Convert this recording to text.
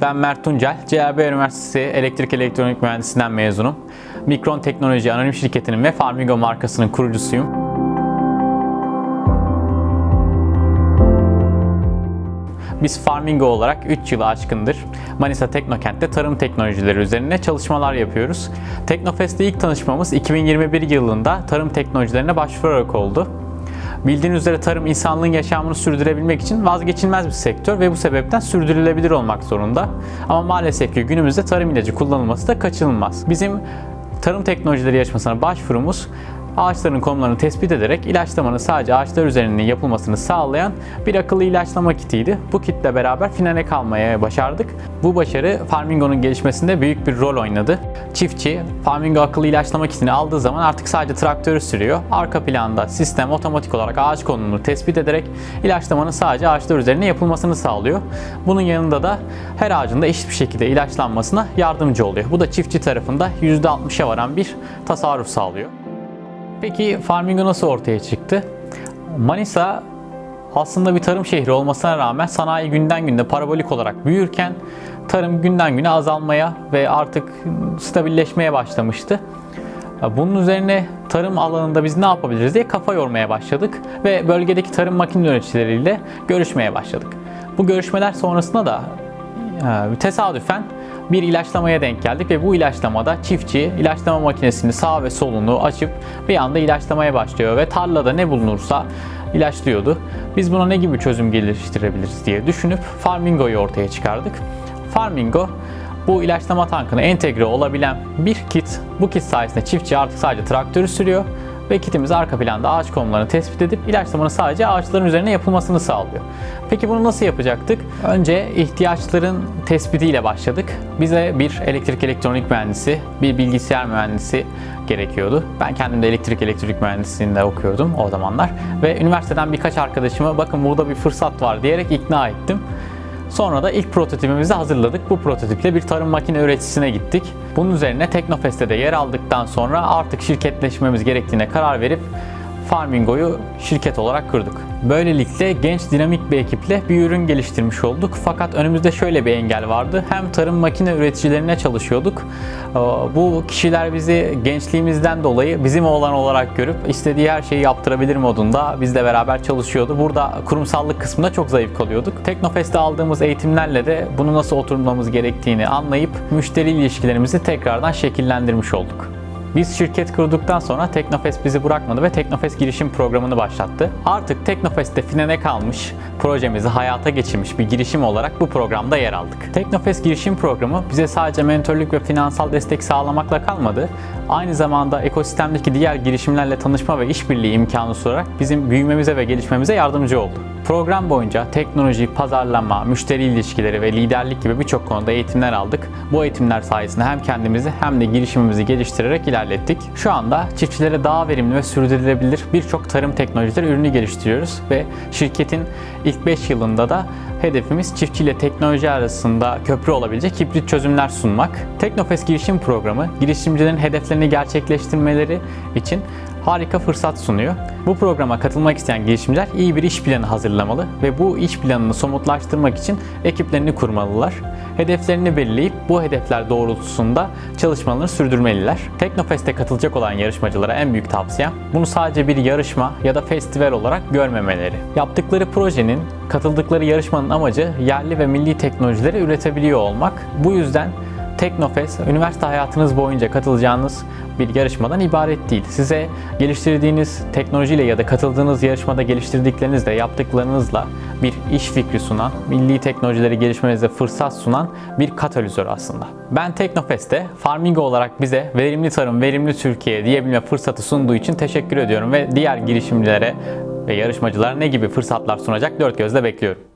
Ben Mert Tuncel. CRB Üniversitesi Elektrik Elektronik Mühendisliğinden mezunum. Mikron Teknoloji Anonim Şirketi'nin ve Farmigo markasının kurucusuyum. Biz Farmingo olarak 3 yılı aşkındır Manisa Teknokent'te tarım teknolojileri üzerine çalışmalar yapıyoruz. Teknofest'te ilk tanışmamız 2021 yılında tarım teknolojilerine başvurarak oldu. Bildiğiniz üzere tarım insanlığın yaşamını sürdürebilmek için vazgeçilmez bir sektör ve bu sebepten sürdürülebilir olmak zorunda. Ama maalesef ki günümüzde tarım ilacı kullanılması da kaçınılmaz. Bizim tarım teknolojileri yarışmasına başvurumuz ağaçların konumlarını tespit ederek ilaçlamanın sadece ağaçlar üzerinde yapılmasını sağlayan bir akıllı ilaçlama kitiydi. Bu kitle beraber finale kalmaya başardık. Bu başarı Farmingo'nun gelişmesinde büyük bir rol oynadı. Çiftçi Farmingo akıllı ilaçlama kitini aldığı zaman artık sadece traktörü sürüyor. Arka planda sistem otomatik olarak ağaç konumunu tespit ederek ilaçlamanın sadece ağaçlar üzerine yapılmasını sağlıyor. Bunun yanında da her ağacın da eşit bir şekilde ilaçlanmasına yardımcı oluyor. Bu da çiftçi tarafında %60'a varan bir tasarruf sağlıyor. Peki Farmingo nasıl ortaya çıktı? Manisa aslında bir tarım şehri olmasına rağmen sanayi günden günde parabolik olarak büyürken tarım günden güne azalmaya ve artık stabilleşmeye başlamıştı. Bunun üzerine tarım alanında biz ne yapabiliriz diye kafa yormaya başladık ve bölgedeki tarım makine üreticileriyle görüşmeye başladık. Bu görüşmeler sonrasında da tesadüfen bir ilaçlamaya denk geldik ve bu ilaçlamada çiftçi ilaçlama makinesini sağ ve solunu açıp bir anda ilaçlamaya başlıyor ve tarlada ne bulunursa ilaçlıyordu. Biz buna ne gibi çözüm geliştirebiliriz diye düşünüp Farmingo'yu ortaya çıkardık. Farmingo bu ilaçlama tankına entegre olabilen bir kit. Bu kit sayesinde çiftçi artık sadece traktörü sürüyor ve kitimiz arka planda ağaç konumlarını tespit edip ilaçlamanın sadece ağaçların üzerine yapılmasını sağlıyor. Peki bunu nasıl yapacaktık? Önce ihtiyaçların tespitiyle başladık. Bize bir elektrik elektronik mühendisi, bir bilgisayar mühendisi gerekiyordu. Ben kendim de elektrik elektronik mühendisliğinde okuyordum o zamanlar ve üniversiteden birkaç arkadaşıma bakın burada bir fırsat var diyerek ikna ettim. Sonra da ilk prototipimizi hazırladık. Bu prototiple bir tarım makine üreticisine gittik. Bunun üzerine Teknofest'te de yer aldıktan sonra artık şirketleşmemiz gerektiğine karar verip Farmingo'yu şirket olarak kurduk. Böylelikle genç dinamik bir ekiple bir ürün geliştirmiş olduk. Fakat önümüzde şöyle bir engel vardı. Hem tarım makine üreticilerine çalışıyorduk. Ee, Bu kişiler bizi gençliğimizden dolayı bizim oğlan olarak görüp istediği her şeyi yaptırabilir modunda bizle beraber çalışıyordu. Burada kurumsallık kısmında çok zayıf kalıyorduk. Teknofest'te aldığımız eğitimlerle de bunu nasıl oturtmamız gerektiğini anlayıp müşteri ilişkilerimizi tekrardan şekillendirmiş olduk. Biz şirket kurduktan sonra Teknofest bizi bırakmadı ve Teknofest girişim programını başlattı. Artık Teknofest'te finale kalmış, projemizi hayata geçirmiş bir girişim olarak bu programda yer aldık. Teknofest girişim programı bize sadece mentörlük ve finansal destek sağlamakla kalmadı. Aynı zamanda ekosistemdeki diğer girişimlerle tanışma ve işbirliği imkanı sunarak bizim büyümemize ve gelişmemize yardımcı oldu. Program boyunca teknoloji, pazarlama, müşteri ilişkileri ve liderlik gibi birçok konuda eğitimler aldık. Bu eğitimler sayesinde hem kendimizi hem de girişimimizi geliştirerek ilerlettik. Şu anda çiftçilere daha verimli ve sürdürülebilir birçok tarım teknolojileri ürünü geliştiriyoruz ve şirketin ilk 5 yılında da hedefimiz çiftçiyle teknoloji arasında köprü olabilecek hibrit çözümler sunmak. Teknofest girişim programı girişimcilerin hedeflerini gerçekleştirmeleri için harika fırsat sunuyor. Bu programa katılmak isteyen girişimciler iyi bir iş planı hazırlamalı ve bu iş planını somutlaştırmak için ekiplerini kurmalılar. Hedeflerini belirleyip bu hedefler doğrultusunda çalışmalarını sürdürmeliler. Teknofest'e katılacak olan yarışmacılara en büyük tavsiyem bunu sadece bir yarışma ya da festival olarak görmemeleri. Yaptıkları projenin, katıldıkları yarışmanın amacı yerli ve milli teknolojileri üretebiliyor olmak. Bu yüzden Teknofest, üniversite hayatınız boyunca katılacağınız bir yarışmadan ibaret değil. Size geliştirdiğiniz teknolojiyle ya da katıldığınız yarışmada geliştirdiklerinizle, yaptıklarınızla bir iş fikri sunan, milli teknolojileri gelişmenize fırsat sunan bir katalizör aslında. Ben Teknofest'te Farmingo olarak bize verimli tarım, verimli Türkiye diyebilme fırsatı sunduğu için teşekkür ediyorum ve diğer girişimcilere ve yarışmacılara ne gibi fırsatlar sunacak dört gözle bekliyorum.